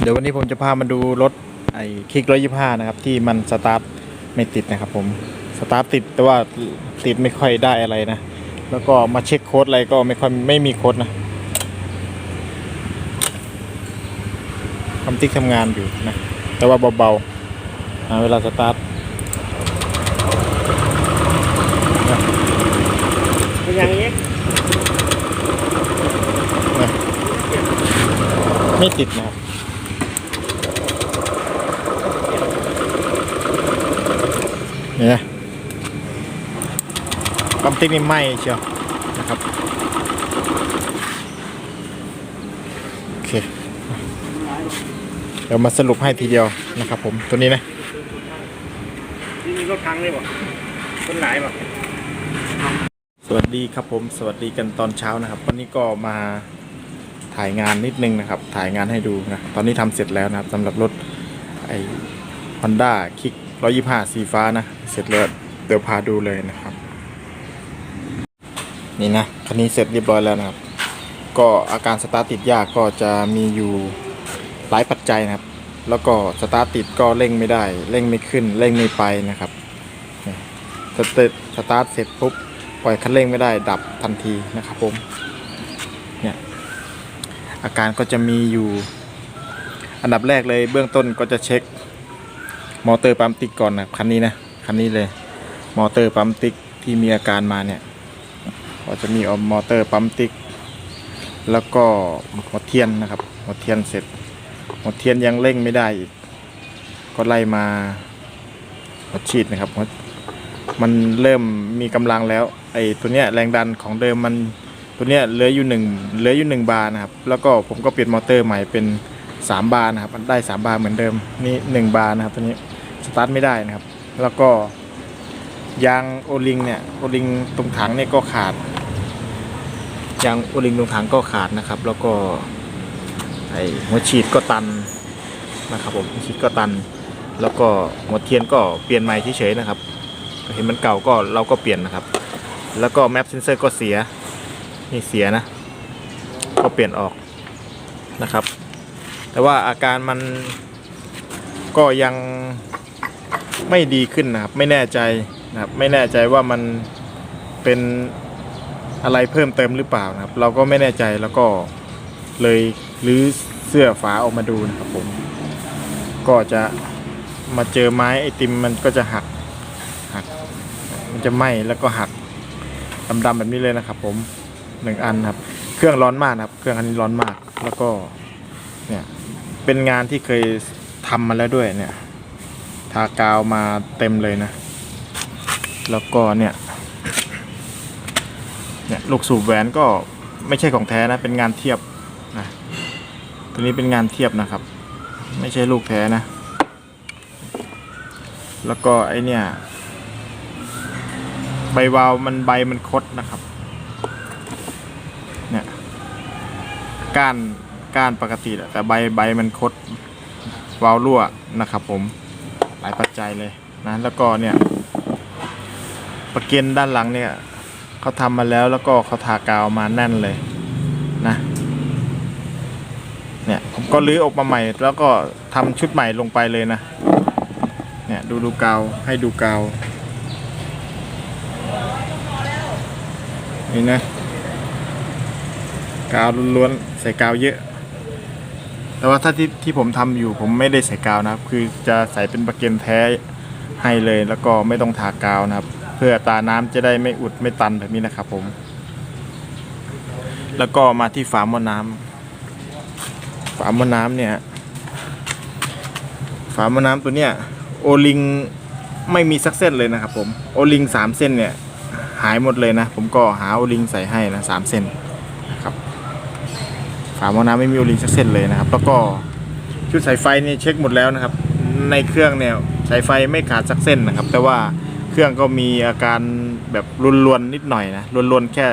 เดี๋ยววันนี้ผมจะพามาดูรถไอ้คลิกร้อยยี่ห้านะครับ ที่มันสตาร์ทไม่ติดนะครับผมสตาร์ทติดแต่ว่าติดไม่ค่อยได้อะไรนะ แล้วก็มาเช็คโค้ดอะไรก็ไม่ค่อยไม่มีโค้ดนะคำติ๊กทำงานอยู่นะ แต่ว่าเบาๆอ่าเวลาสตาร์ทอย่างนี้ไม่ติดนะครับ นี่ยนะปั๊มติ๊กนี่ไหมเชียวนะครับโอเคเดี๋ยวมาสรุปให้ทีเดียวนะครับ ผมตัวนี้นะนี่มีรถพังเลยบ่คนไหนบ่สวัสดีครับผมสวัสดีกันตอนเช้านะครับ วันนี้ก็มาถ่ายงานนิดนึงนะครับ ถ่ายงานให้ดูนะตอนนี้ทำเสร็จแล้วนะครับสำหรับรถไอ้ Honda Kick 125สีฟ้านะ เสร็จแล้วเดี๋ยวพาดูเลยนะครับ นี่นะคันนี้เสร็จเรียบร้อยแล้วนะครับ ก็อาการสตาร์ทติดยากก็จะมีอยู่หลายปัจจัยนะครับ แล้วก็สตาร์ทติดก็เร่งไม่ได้เร่งไม่ขึ้นเร่งไม่ไปนะครับนี่สเตตสตาร์ทเสร็จปุ๊บปล่อยคันเร่งไม่ได้ดับทันทีนะครับผมเนี่ยอาการก็จะมีอยู่ อันดับแรกเลยเบื้องต้นก็จะเช็ค มอเตอร์ปั๊มติ๊กก่อนนะคันนี้นะคันนี้เลย มอเตอร์ปั๊มติ๊กที่มีอาการมาเนี่ยก็จะมีเอามอเตอร์ปั๊มติ๊กแล้วก็หัวเทียนนะครับหัวเทียนเสร็จหัวเทียนยังเร่งไม่ได้อีก ก็ไล่มาหัวฉีดนะครับมันเริ่มมีกำลังแล้วไอ้ตัวเนี้ยแรงดันของเดิมมันตัวเนี้ยเหลืออยู่หนึ่งเหลืออยู่หนึ่งบาร์นะครับ แล้วก็ผมก็เปลี่ยนมอเตอร์ใหม่เป็นสามบาร์นะครับได้สามบาร์เหมือนเดิมนี่หนึ่งบาร์นะครับตัวนี้ ตาร์ทไม่ได้นะครับ แล้วก็ยางโอลิงเนี่ยโอลิงตรงถังเนี่ยก็ขาดยางโอลิงตรงถังก็ขาดนะครับ แล้วก็ไอ้หัวฉีดก็ตันนะครับผมหัวฉีดก็ตัน แล้วก็หัวเทียนก็เปลี่ยนใหม่เฉยๆนะครับเห็นมันเก่าก็เราก็เปลี่ยนนะครับ แล้วก็แมปเซนเซอร์ก็เสียนี่เสียนะ ก็เปลี่ยนออกนะครับ แต่ว่าอาการมันก็ยัง ไม่ดีขึ้นนะครับ ไม่แน่ใจนะครับ ไม่แน่ใจว่ามันเป็นอะไรเพิ่มเติมหรือเปล่านะครับ เราก็ไม่แน่ใจแล้วก็เลยรื้อเสื้อฝาออกมาดูนะครับผม ก็จะมาเจอไม้ไอติมมันก็จะหักมันจะไหม้แล้วก็หักดำๆแบบนี้เลยนะครับ ผมหนึ่งอันครับ เครื่องร้อนมากนะครับ เครื่องอันนี้ร้อนมาก แล้วก็เนี่ยเป็นงานที่เคยทำมาแล้วด้วยเนี่ย ทากาวมาเต็มเลยนะ แล้วก็เนี่ยเนี่ยลูกสูบแหวนก็ไม่ใช่ของแท้นะ เป็นงานเทียบนะตัวนี้เป็นงานเทียบนะครับ ไม่ใช่ลูกแท้นะ แล้วก็ไอเนี่ยใบวาวมันใบมันคดนะครับเนี่ยก้านก้านปกติแหละแต่ใบใบมันคดวาวรั่วนะครับผม ลายปัจจัยเลยนะแล้วก็เนี่ยประเก็นด้านหลังเนี่ยเขาทำมาแล้วแล้วก็เขาทากาวมาแน่นเลยนะเนี่ยผมก็ลื้อออกมาใหม่ แล้วก็ทำชุดใหม่ลงไปเลยนะเนี่ยดูดูกาวให้ดูกาวนี่นะกาวล้วนๆใส่กาวเยอะ แต่ว่าถ้าที่ที่ผมทำอยู่ผมไม่ได้ใส่กาวนะครับ คือจะใส่เป็นประเก็นแท้ให้เลยแล้วก็ไม่ต้องทากาวนะครับ เพื่อตาน้ำจะได้ไม่อุดไม่ตันแบบนี้นะครับผม แล้วก็มาที่ฝาหม้อน้ำฝาหม้อน้ำเนี่ย ฝาหม้อน้ำตัวเนี้ยโอลิงไม่มีสักเส้นเลยนะครับ ผมโอลิงสามเส้นเนี่ยหายหมดเลยนะ ผมก็หาโอลิงใส่ให้นะสามเส้นนะครับาหม้อน้ำไม่มีโอลิงสักเส้นเลยนะครับ แล้วก็ชุดสายไฟนี่เช็คหมดแล้วนะครับ ในเครื่องเนี่ยสายไฟไม่ขาดสักเส้นนะครับ แต่ว่าเครื่องก็มีอาการแบบรุนๆนิดหน่อยนะรุนๆแค่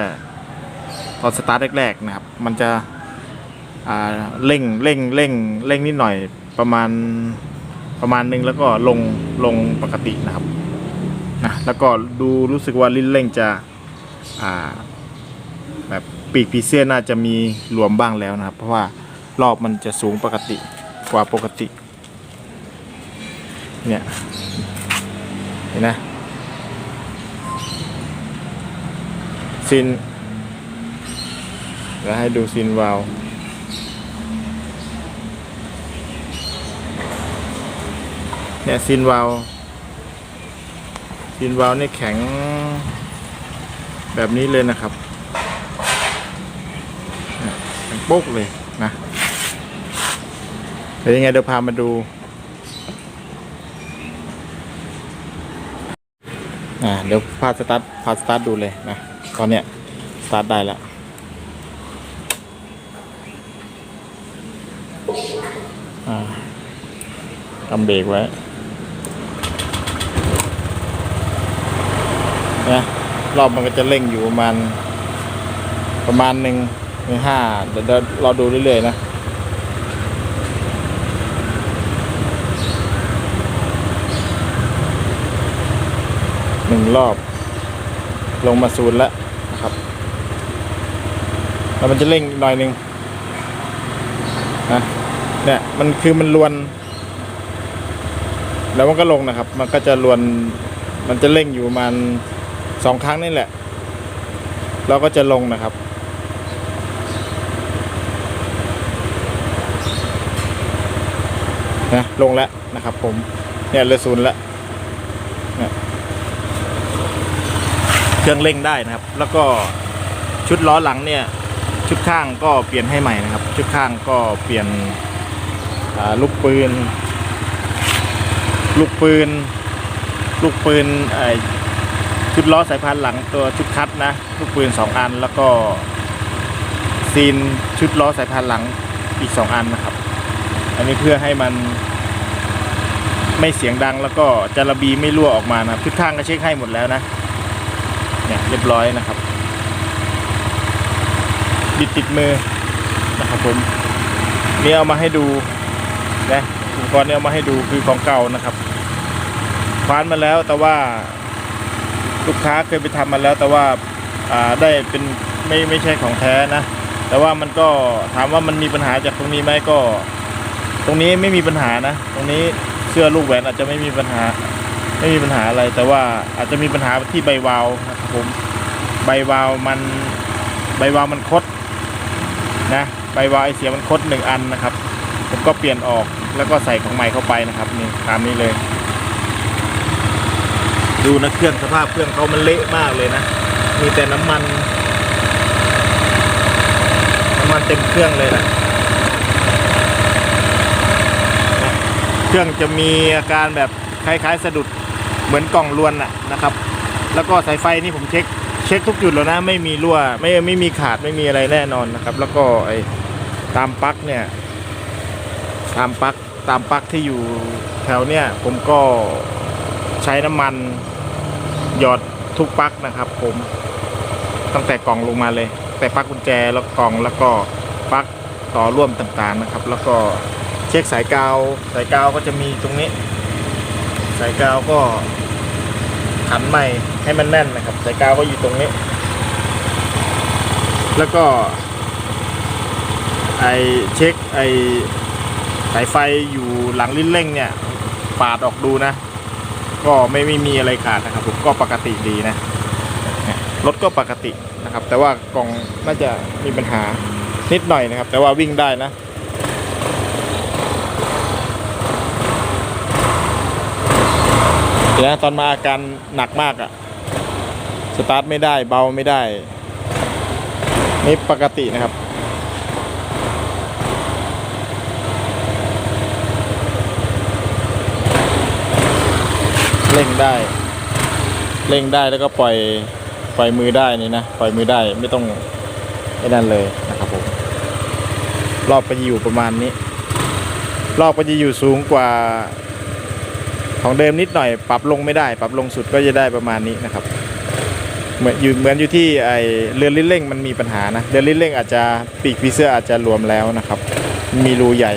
ตอนสตาร์ทแรกๆนะครับ มันจะอ่าเร่งเร่งเร่งเร่งนิดหน่อยประมาณประมาณนึงแล้วก็ลงลงปกตินะครับนะแล้วก็ดูรู้สึกว่าลิ้นเร่งจะอ่า ปีกผีเสื้อน่าจะมีหลวมบ้างแล้วนะครับ เพราะว่ารอบมันจะสูงปกติกว่าปกติ เนี่ยเห็นนะซินแล้วให้ดูซินวาวเนี่ยซินวาวซินวาวนี่แข็งแบบนี้เลยนะครับเนี่ยแข็งโป๊กเลยนะเป็นยังไงเดี๋ยวพามาดูอ่าเดี๋ยวพาสตาร์ทพาสตาร์ทดูเลยนะตอนเนี้ยสตาร์ทได้แล้วอ่ากำเบรกไว้นะรอบมันก็จะเร่งอยู่ประมาณ ประมาณหนึ่ง หนึ่งห้าเดี๋ยวเราดูเรื่อยๆนะหนึ่งรอบ ลงมาศูนย์แล้วนะครับแล้วมันจะเร่งอีกหน่อยหนึ่งนะเนี่ยมันคือมันลวน แล้วมันก็ลงนะครับ มันก็จะลวนมันจะเร่งอยู่ประมาณสองครั้งนี่แหละ เราก็จะลงนะครับ นะลงแล้วนะครับ ผมเนี่ยเลยศูนย์แล้วเครื่องเร่งได้นะครับ แล้วก็ชุดล้อหลังเนี่ย ชุดข้างก็เปลี่ยนให้ใหม่นะครับ ชุดข้างก็เปลี่ยนลูกปืน ลูกปืน ลูกปืนไอชุดล้อสายพานหลังตัวชุดคัดนะ ลูกปืนสองอันแล้วก็ซีนชุดล้อสายพานหลังอีกสองอันนะครับ อันนี้เพื่อให้มันไม่เสียงดังแล้วก็จาระบีไม่รั่วออกมานะครับชุดข้างก็เช็คให้หมดแล้วนะเนี่ยเรียบร้อยนะครับ บิดติดมือนะครับผมนี่เอามาให้ดูนะอุปกรณ์นี้เอามาให้ดูคือของเก่านะครับคว้านมาแล้วแต่ว่าลูกค้าเคยไปทำมาแล้ว แต่ว่าอ่าได้เป็นไม่ไม่ใช่ของแท้นะ แต่ว่ามันก็ถามว่ามันมีปัญหาจากตรงนี้ไหมก็ ตรงนี้ไม่มีปัญหานะ ตรงนี้เสื้อลูกแหวนอาจจะไม่มีปัญหา ไม่มีปัญหาอะไร แต่ว่าอาจจะมีปัญหาที่ใบวาล์วนะครับผม ใบวาล์วมันใบวาล์วมันคดนะใบวาวไอเสียมันคดหนึ่งอันนะครับ ผมก็เปลี่ยนออกแล้วก็ใส่ของใหม่เข้าไปนะครับนี่ตามนี้เลย ดูนะเครื่องสภาพเครื่องเขามันเละมากเลยนะ มีแต่น้ำมัน น้ำมันเต็มเครื่องเลยนะ เครื่องจะมีอาการแบบคล้ายๆ สะดุดเหมือนกล่องลวนนะนะครับ แล้วก็สายไฟนี่ผมเช็คเช็คทุกจุดแล้วนะไม่มีรั่วไม่ไม่มีขาดไม่มีอะไรแน่นอนนะครับ แล้วก็ไอ้ตามปลั๊กเนี่ยตามปลั๊กตามปลั๊กที่อยู่แถวเนี่ยผมก็ใช้น้ำมันหยอดทุกปลั๊กนะครับ ผมตั้งแต่กล่องลงมาเลย แต่ปลั๊กกุญแจแล้วกล่องแล้วก็ปลั๊กต่อร่วมต่างๆนะครับ แล้วก็ เช็คสายกาว สายกาวก็จะมีตรงนี้ สายกาวก็ขันใหม่ให้มันแน่นนะครับ สายกาวก็อยู่ตรงนี้ แล้วก็ ไอเช็คไอสายไฟอยู่หลังลิ้นเร่งเนี่ยปาดออกดูนะ ก็ไม่ไม่มีอะไรขาดนะครับผมก็ปกติดีนะรถก็ปกตินะครับ แต่ว่ากล่องน่าจะมีปัญหานิดหน่อยนะครับ แต่ว่าวิ่งได้นะ เดี๋ยวตอนมาอาการหนักมากอะสตาร์ทไม่ได้เบาไม่ได้นี่ปกตินะครับ เร่งได้ เร่งได้แล้วก็ปล่อยปล่อยมือได้นี่นะปล่อยมือได้ไม่ต้องไม่นั่นเลยนะครับผมรอบก็จะอยู่ประมาณนี้ รอบก็จะอยู่สูงกว่า ของเดิมนิดหน่อยปรับลงไม่ได้ ปรับลงสุดก็จะได้ประมาณนี้นะครับ เหมือนอยู่เหมือนอยู่ที่ไอเรือลิ้นเร่งมันมีปัญหานะเรือลิ้นเร่งอาจจะปีกพีเสื้ออาจจะรวมแล้วนะครับ มีรูใหญ่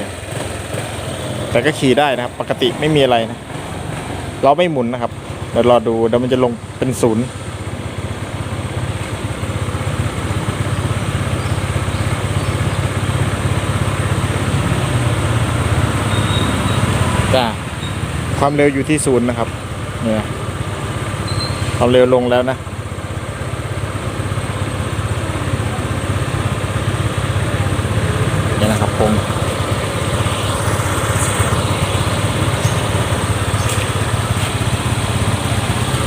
แต่ก็ขี่ได้นะครับ ปกติไม่มีอะไรนะเราไม่หมุนนะครับเดี๋ยวรอดูเดี๋ยวมันจะลงเป็นศูนย์ จ้า ความเร็วอยู่ที่ศูนย์นะครับ เนี่ยความเร็วลงแล้วนะเนี่ยนะครับผม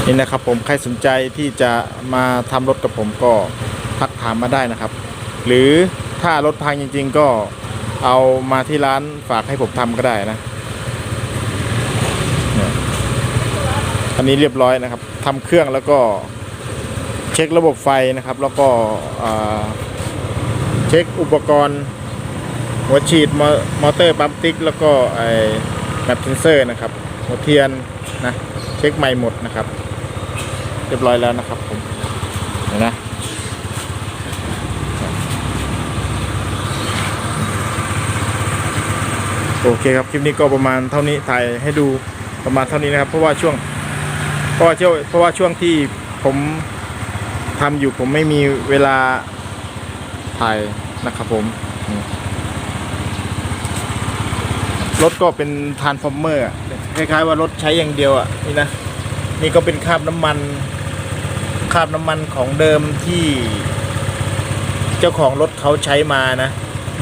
นี่นะครับผมใครสนใจที่จะมาทำรถกับผมก็ทักถามมาได้นะครับ หรือถ้ารถพังจริง ๆ ก็เอามาที่ร้านฝากให้ผมทำก็ได้นะเนี่ย อันนี้เรียบร้อยนะครับทำเครื่องแล้วก็เช็คระบบไฟนะครับ แล้วก็เช็คอุปกรณ์หัวฉีดมอเตอร์ปั๊มติ๊ก แล้วก็ไอแมปเซนเซอร์นะครับหัวเทียนนะเช็คใหม่หมดนะครับ เรียบร้อยแล้วนะครับผมเห็นนะโอเคครับ คลิปนี้ก็ประมาณเท่านี้ถ่ายให้ดูประมาณเท่านี้นะครับ เพราะว่าช่วง เพราะว่าช่วงเพราะว่าช่วงที่ผมทำอยู่ผมไม่มีเวลาถ่ายนะครับผมรถก็เป็นทานฟอร์เมอร์คล้ายๆว่ารถใช้อย่างเดียวอะนี่นะนี่ก็เป็นคราบน้ำมันคราบน้ำมันของเดิมที่ เจ้าของรถเขาใช้มานะ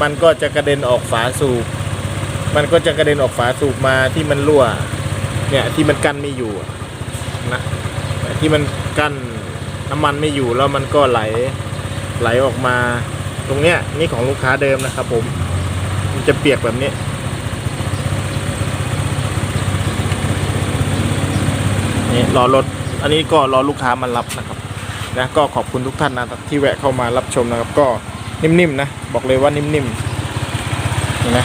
มันก็จะกระเด็นออกฝาสูบมันก็จะกระเด็นออกฝาสูบมาที่มันรั่ว เนี่ยที่มันกั้นไม่อยู่ นะที่มันกั้นน้ำมันไม่อยู่แล้วมันก็ไหลไหลออกมา ตรงเนี้ยนี่ของลูกค้าเดิมนะครับ ผมมันจะเปียกแบบนี้นี่รอรถอันนี้ก็รอลูกค้ามารับนะครับนะก็ขอบคุณทุกท่านนะที่แวะเข้ามารับชมนะครับ ก็นิ่มๆนะบอกเลยว่านิ่มๆเห็นไหม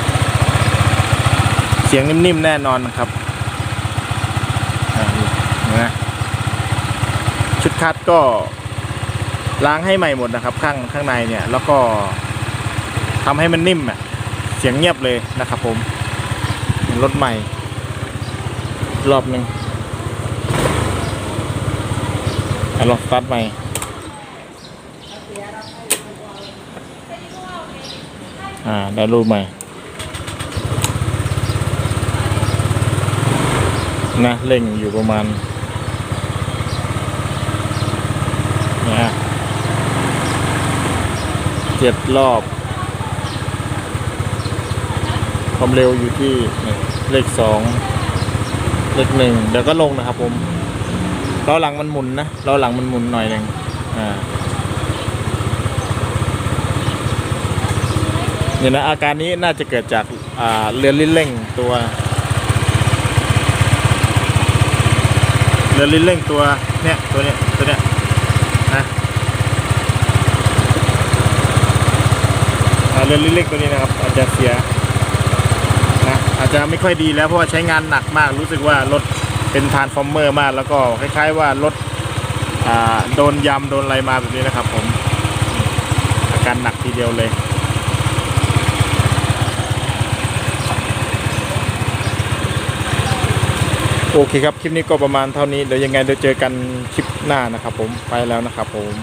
เสียงนิ่มๆแน่นอนนะครับอ่านี่เห็นไหม ชุดคัดก็ล้างให้ใหม่หมดนะครับ ข้างข้างในเนี่ย แล้วก็ทำให้มันนิ่มอะเสียงเงียบเลยนะครับผมรถใหม่ รอบหนึ่งอะลองสตาร์ทใหม่อ่าได้รูปใหม่นะเร่งอยู่ประมาณเนี่ย เจ็ดรอบ ความเร็วอยู่ที่เลขสองเลขหนึ่งเดี๋ยวก็ลงนะครับผมล้อหลังมันหมุนนะล้อหลังมันหมุนหน่อยหนึ่งอ่าเนี่ยนะอาการนี้น่าจะเกิดจากาเรือนลิ้นเร่งตัวเรือนลิ้นเร่งตัวเนี่ยตัวเนี้ยตัวเนี้ยนะอ่า เรือนลิ้นเร่งตัวนี้นะครับอาจจะเสียนะอาจจะไม่ค่อยดีแล้วเพราะว่าใช้งานหนักมากรู้สึกว่ารถเป็นทานฟอร์เมอร์มากแล้วก็คล้าย ๆว่ารถโดนยำโดนอะไรมาแบบนี้นะครับ ผมอาการหนักทีเดียวเลยโอเคครับ คลิปนี้ก็ประมาณเท่านี้ เดี๋ยวยังไงเดี๋ยวเจอกันคลิปหน้านะครับผมไปแล้วนะครับผม